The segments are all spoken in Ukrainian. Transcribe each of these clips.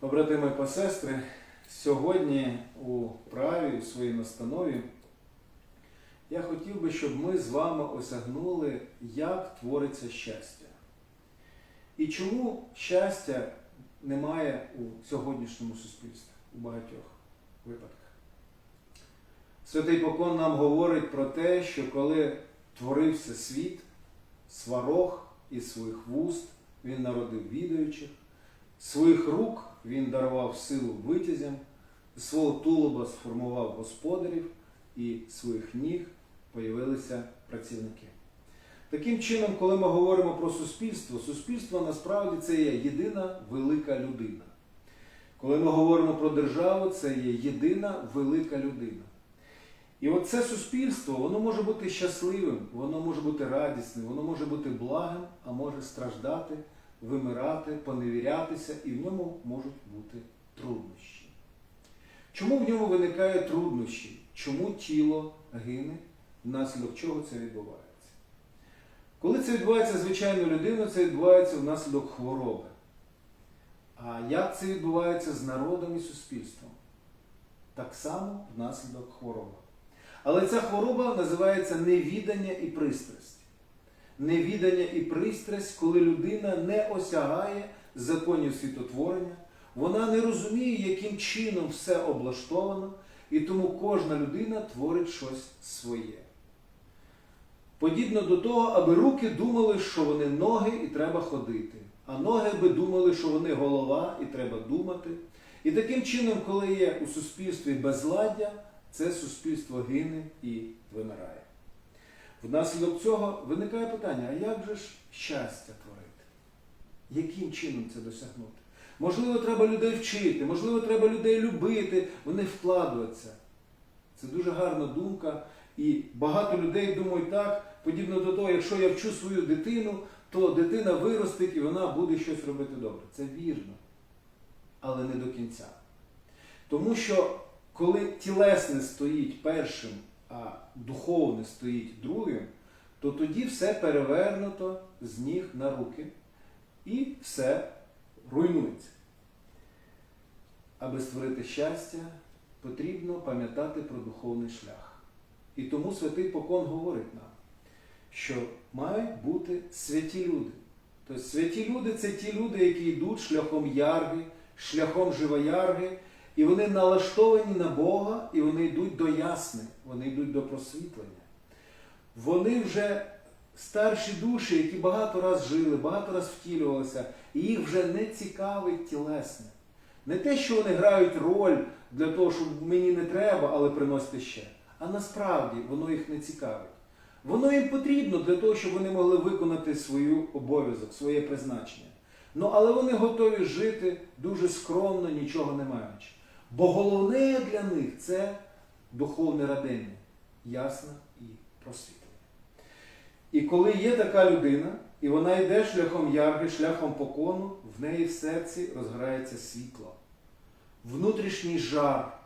Побратими і посестри, сьогодні у праві, у своїй настанові, я хотів би, щоб ми з вами осягнули, як твориться щастя. І чому щастя немає у сьогоднішньому суспільстві у багатьох випадках. Святий Покон нам говорить про те, що коли творився світ, сварог із своїх вуст він народив відаючих, своїх рук він дарував силу витязям, свого тулуба сформував господарів і своїх ніг появилися працівники. Таким чином, коли ми говоримо про суспільство, суспільство насправді це є єдина велика людина. Коли ми говоримо про державу, це є єдина велика людина. І от це суспільство, воно може бути щасливим, воно може бути радісним, воно може бути благим, а може страждати, вимирати, поневірятися, і в ньому можуть бути труднощі. Чому в ньому виникають труднощі? Чому тіло гине, внаслідок чого це відбувається? Коли це відбувається звичайною людиною, це відбувається внаслідок хвороби. А як це відбувається з народом і суспільством? Так само внаслідок хвороби. Але ця хвороба називається невідання і пристрасть. Невідання і пристрасть, коли людина не осягає законів світотворення, вона не розуміє, яким чином все облаштовано, і тому кожна людина творить щось своє. Подібно до того, аби руки думали, що вони ноги і треба ходити, а ноги би думали, що вони голова і треба думати. І таким чином, коли є у суспільстві безладдя, це суспільство гине і вимирає. Внаслідок цього виникає питання: а як же ж щастя творити? Яким чином це досягнути? Можливо, треба людей вчити, можливо, треба людей любити, вони вкладуються. Це дуже гарна думка. І багато людей думають так, подібно до того, якщо я вчу свою дитину, то дитина виростить і вона буде щось робити добре. Це вірно, але не до кінця. Тому що коли тілесне стоїть першим, а духовне стоїть другим, то тоді все перевернуто з ніг на руки і все руйнується. Аби створити щастя, потрібно пам'ятати про духовний шлях. І тому святий Покон говорить нам, що мають бути святі люди. Тобто святі люди це ті люди, які йдуть шляхом ярги, шляхом живоярги, і вони налаштовані на Бога, і вони йдуть до ясни, вони йдуть до просвітлення. Вони вже старші душі, які багато раз жили, багато раз втілювалися, і їх вже не цікавить тілесне. Не те, що вони грають роль для того, щоб мені не треба, але приносити ще. А насправді воно їх не цікавить. Воно їм потрібно для того, щоб вони могли виконати свою обов'язок, своє призначення. Ну, але вони готові жити дуже скромно, нічого не маючи. Бо головне для них це духовне радення, ясне і просвітлення. І коли є така людина, і вона йде шляхом ярги, шляхом покону, в неї в серці розгорається світло, внутрішній жар,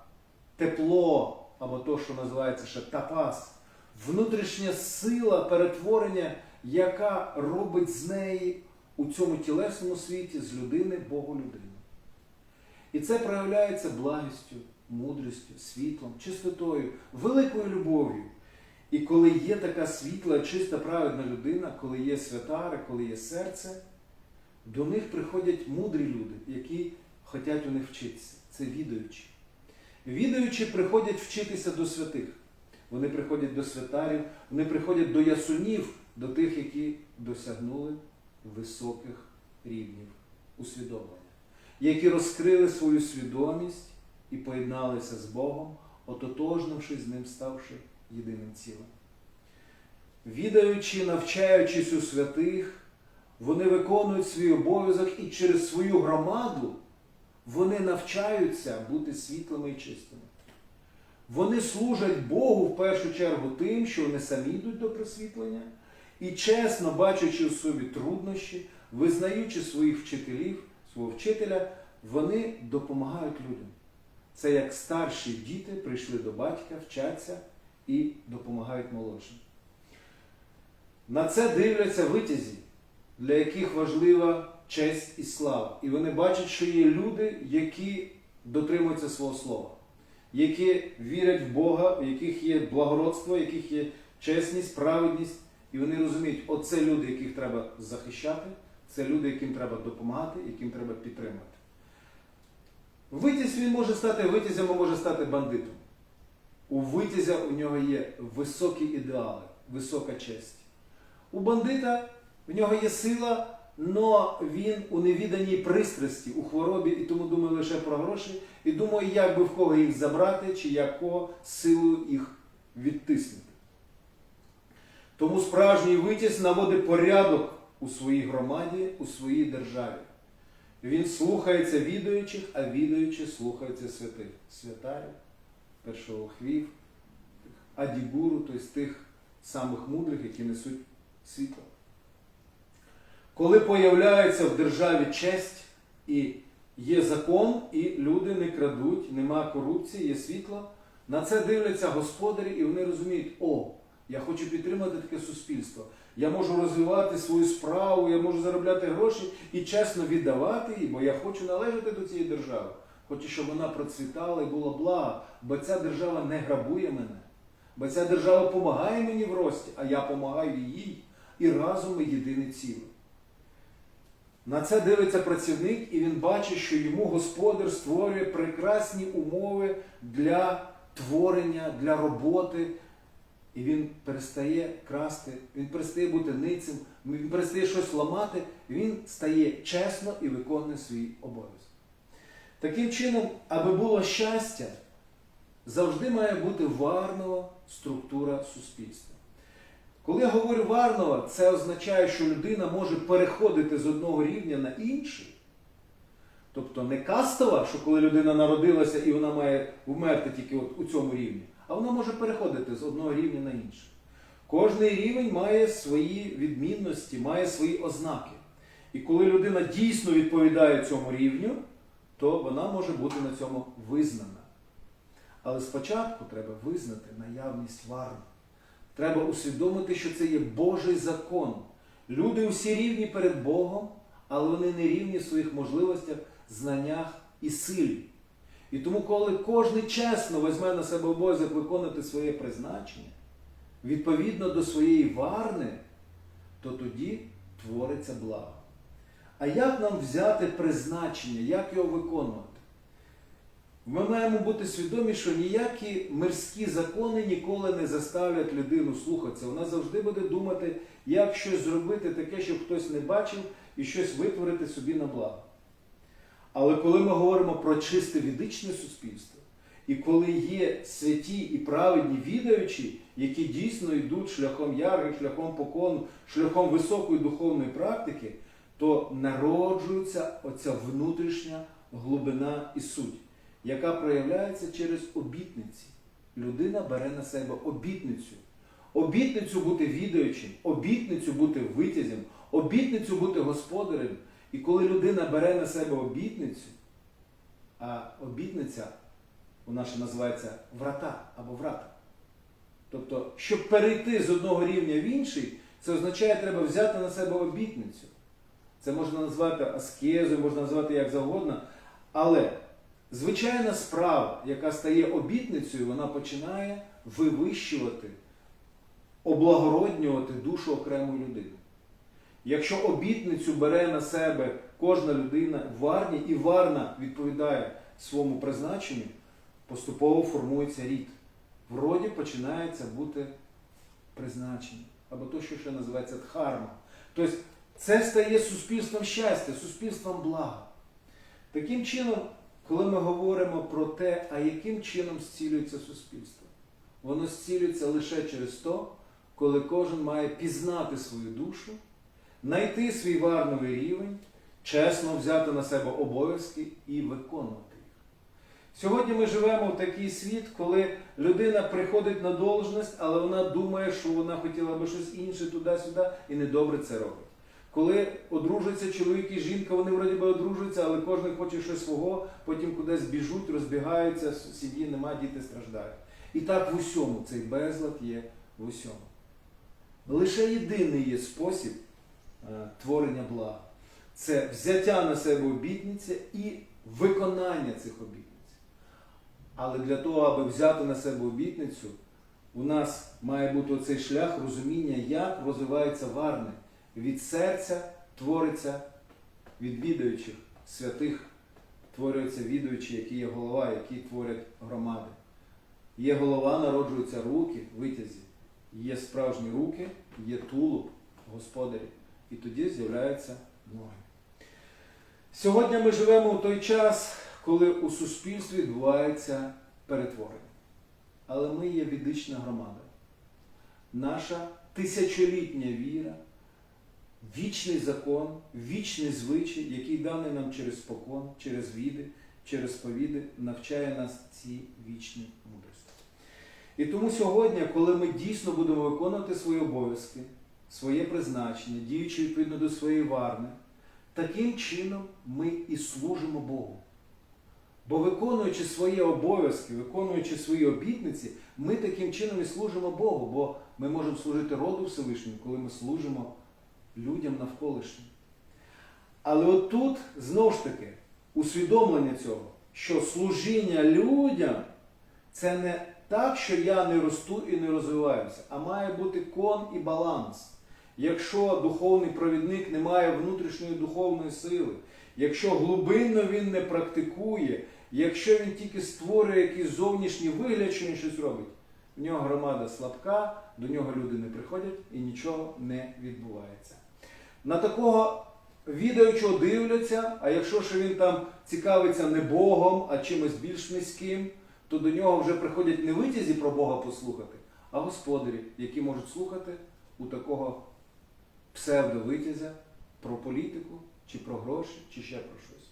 тепло, або то, що називається ще тапас, внутрішня сила перетворення, яка робить з неї у цьому тілесному світі з людини Богу людину. І це проявляється благістю, мудрістю, світлом, чистотою, великою любов'ю. І коли є така світла, чиста, праведна людина, коли є святари, коли є серце, до них приходять мудрі люди, які хочуть у них вчитися. Це відаючі. Відаючі приходять вчитися до святих. Вони приходять до святарів, вони приходять до ясунів, до тих, які досягнули високих рівнів усвідомлення, які розкрили свою свідомість і поєдналися з Богом, ототожнившись з ним, ставши єдиним цілим. Відаючи, навчаючись у святих, вони виконують свій обов'язок і через свою громаду вони навчаються бути світлими і чистими. Вони служать Богу в першу чергу тим, що вони самі йдуть до просвітлення, і чесно бачачи у собі труднощі, визнаючи своїх вчителів, свого вчителя, вони допомагають людям. Це як старші діти прийшли до батька, вчаться і допомагають молодшим. На це дивляться витязі, для яких важлива честь і слава. І вони бачать, що є люди, які дотримуються свого слова, які вірять в Бога, в яких є благородство, в яких є чесність, праведність. І вони розуміють, оце люди, яких треба захищати, це люди, яким треба допомагати, яким треба підтримати. Витязь він може стати витязем, а може стати бандитом. У витязя у нього є високі ідеали, висока честь. У бандита в нього є сила, але він у невіданій пристрасті, у хворобі, і тому думає лише про гроші, і думає, як би в кого їх забрати, чи як кого силою їх відтиснути. Тому справжній витязь наводить порядок у своїй громаді, у своїй державі. Він слухається відаючих, а відаючі слухаються святих. Святарів, першолохвів, адігуру, тобто тих самих мудрих, які несуть світло. Коли появляється в державі честь і є закон, і люди не крадуть, нема корупції, є світло, на це дивляться господарі, і вони розуміють, о, я хочу підтримати таке суспільство. Я можу розвивати свою справу, я можу заробляти гроші і чесно віддавати її, бо я хочу належати до цієї держави. Хочу, щоб вона процвітала і була блага, бо ця держава не грабує мене. Бо ця держава допомагає мені в рості, а я допомагаю їй. І разом ми єдине ціле. На це дивиться працівник, і він бачить, що йому господар створює прекрасні умови для творення, для роботи. І він перестає красти, він перестає бути ницем, він перестає щось ламати, він стає чесно і виконує свій обов'язок. Таким чином, аби було щастя, завжди має бути варнова структура суспільства. Коли я говорю варнова, це означає, що людина може переходити з одного рівня на інший. Тобто не кастова, що коли людина народилася і вона має вмерти тільки от у цьому рівні, а вона може переходити з одного рівня на інший. Кожний рівень має свої відмінності, має свої ознаки. І коли людина дійсно відповідає цьому рівню, то вона може бути на цьому визнана. Але спочатку треба визнати наявність варни. Треба усвідомити, що це є Божий закон. Люди усі рівні перед Богом, але вони не рівні в своїх можливостях, знаннях і силі. І тому, коли кожен чесно візьме на себе обов'язок виконати своє призначення, відповідно до своєї варни, то тоді твориться благо. А як нам взяти призначення, як його виконувати? Ми маємо бути свідомі, що ніякі мирські закони ніколи не заставлять людину слухатися. Вона завжди буде думати, як щось зробити таке, щоб хтось не бачив, і щось витворити собі на благо. Але коли ми говоримо про чисте відичне суспільство, і коли є святі і праведні відаючі, які дійсно йдуть шляхом ярги, шляхом покону, шляхом високої духовної практики, то народжується оця внутрішня глибина і суть, яка проявляється через обітниці. Людина бере на себе обітницю. Обітницю бути відаючим, обітницю бути витязем, обітницю бути господарем. І коли людина бере на себе обітницю, а обітниця вона ще називається врата або врата. Тобто, щоб перейти з одного рівня в інший, це означає, треба взяти на себе обітницю. Це можна назвати аскезою, можна назвати як завгодно. Але звичайна справа, яка стає обітницею, вона починає вивищувати, облагороднювати душу окремої людини. Якщо обітницю бере на себе кожна людина варні, і варна відповідає своєму призначенню, поступово формується рід. В роді починається бути призначення, або то, що ще називається дхарма. Тобто це стає суспільством щастя, суспільством блага. Таким чином, коли ми говоримо про те, а яким чином зцілюється суспільство, воно зцілюється лише через то, коли кожен має пізнати свою душу, знайти свій варновий рівень, чесно взяти на себе обов'язки і виконувати їх. Сьогодні ми живемо в такий світ, коли людина приходить на должність, але вона думає, що вона хотіла би щось інше туди-сюди і недобре це робить. Коли одружуються чоловік і жінка, вони вроді би одружуються, але кожен хоче щось свого, потім кудись біжуть, розбігаються, сім'ї нема, діти страждають. І так в усьому цей безлад є в усьому. Лише єдиний є спосіб творення блага. це взяття на себе обітниці і виконання цих обітниць. Але для того, аби взяти на себе обітницю, у нас має бути оцей шлях розуміння, як розвивається варне. Від серця твориться від відаючих святих, творюються відуючі, які є голова, які творять громади. Є голова, народжуються руки, витязі. Є справжні руки, є тулуб, господарі. І тоді з'являються ноги. Сьогодні ми живемо у той час, коли у суспільстві відбувається перетворення. Але ми є відична громада. Наша тисячолітня віра, вічний закон, вічний звичай, який даний нам через спокон, через віди, через повіди, навчає нас цій вічній мудрості. І тому сьогодні, коли ми дійсно будемо виконувати свої обов'язки, своє призначення, діючи відповідно до своєї варни, таким чином ми і служимо Богу. Бо виконуючи свої обов'язки, виконуючи свої обітниці, ми таким чином і служимо Богу, бо ми можемо служити роду Всевишньому, коли ми служимо людям навколишнім. Але отут знову ж таки усвідомлення цього, що служіння людям це не так, що я не росту і не розвиваюся, а має бути кон і баланс. Якщо духовний провідник не має внутрішньої духовної сили, якщо глибинно він не практикує, якщо він тільки створює якийсь зовнішній вигляд, що він щось робить, в нього громада слабка, до нього люди не приходять і нічого не відбувається. На такого відаючого дивляться, а якщо ще він там цікавиться не Богом, а чимось більш низьким, то до нього вже приходять не витязі про Бога послухати, а господарі, які можуть слухати у такого псевдовитязя про політику, чи про гроші, чи ще про щось.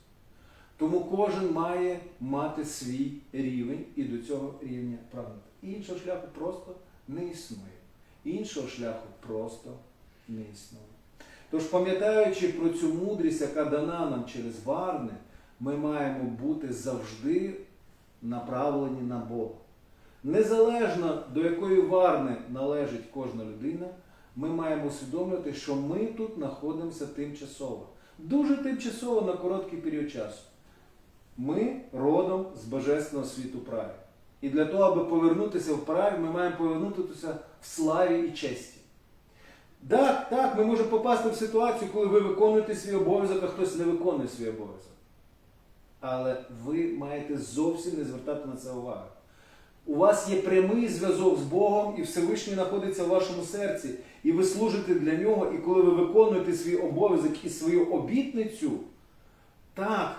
Тому кожен має мати свій рівень і до цього рівня прагнути. Іншого шляху просто не існує. Іншого шляху просто не існує. Тож, пам'ятаючи про цю мудрість, яка дана нам через Варне, ми маємо бути завжди направлені на Бога. Незалежно до якої варни належить кожна людина, ми маємо усвідомлювати, що ми тут знаходимося тимчасово. Дуже тимчасово на короткий період часу. Ми родом з Божественного світу праві. І для того, аби повернутися в праві, ми маємо повернутися в славі і честі. Так, так, ми можемо попасти в ситуацію, коли ви виконуєте свій обов'язок, а хтось не виконує свій обов'язок. Але ви маєте зовсім не звертати на це увагу. У вас є прямий зв'язок з Богом, і Всевишній знаходиться в вашому серці, і ви служите для нього, і коли ви виконуєте свій обов'язок і свою обітницю, так,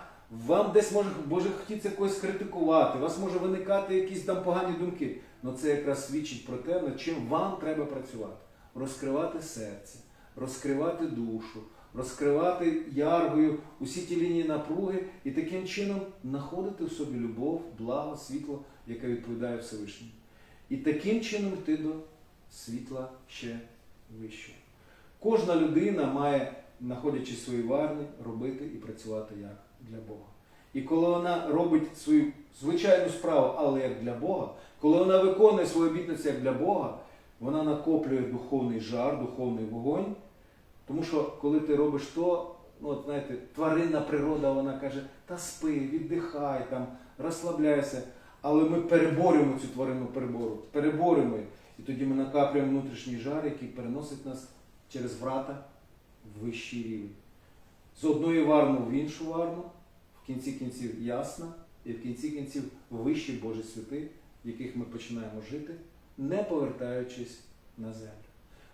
вам десь може Боже хотіться когось критикувати, у вас може виникати якісь там погані думки. Але це якраз свідчить про те, над чим вам треба працювати. Розкривати серце, розкривати душу, розкривати яргою усі ті лінії напруги і таким чином знаходити в собі любов, благо, світло, яке відповідає Всевишньому. І таким чином йти до світла ще вищого. Кожна людина має, знаходячи свої варни, робити і працювати як для Бога. І коли вона робить свою звичайну справу, але як для Бога, коли вона виконує свою обітницю як для Бога, вона накоплює духовний жар, духовний вогонь. Тому що коли ти робиш то, ну от знаєте, тваринна природа, вона каже, та спи, віддихай, там, розслабляйся. Але ми переборюємо цю тваринну перебору, переборюємо. І тоді ми накаплюємо внутрішній жар, який переносить нас через врата в вищий рівень. З одної варни в іншу варну, в кінці кінців ясна, і в кінці кінців вищі Божі святи, в яких ми починаємо жити, не повертаючись на землю.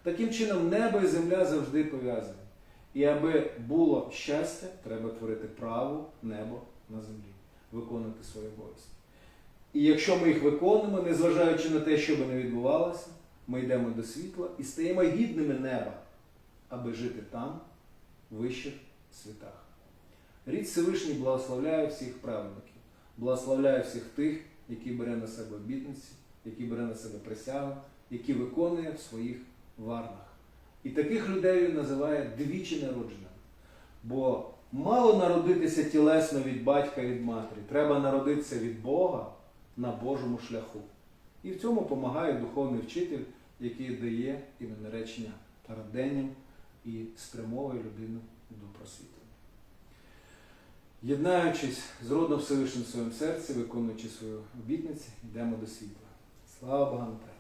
Таким чином, небо і земля завжди пов'язані. І аби було щастя, треба творити право небо на землі, виконувати свої обов'язки. І якщо ми їх виконуємо, незважаючи на те, що би не відбувалося, ми йдемо до світла і стаємо гідними неба, аби жити там, в вищих світах. Рід Всевишній благословляє всіх праведників, благословляє всіх тих, які бере на себе обітниці, які бере на себе присягу, які виконує в своїх варнах. І таких людей він називає двічі народженими. Бо мало народитися тілесно від батька і від матері, треба народитися від Бога на Божому шляху. І в цьому допомагає духовний вчитель, який дає імене речення раденням і спрямовує людину до просвітлення. Єднаючись з родом Всевишнім в своєму серці, виконуючи свою обітниці, йдемо до світла. Слава Богу!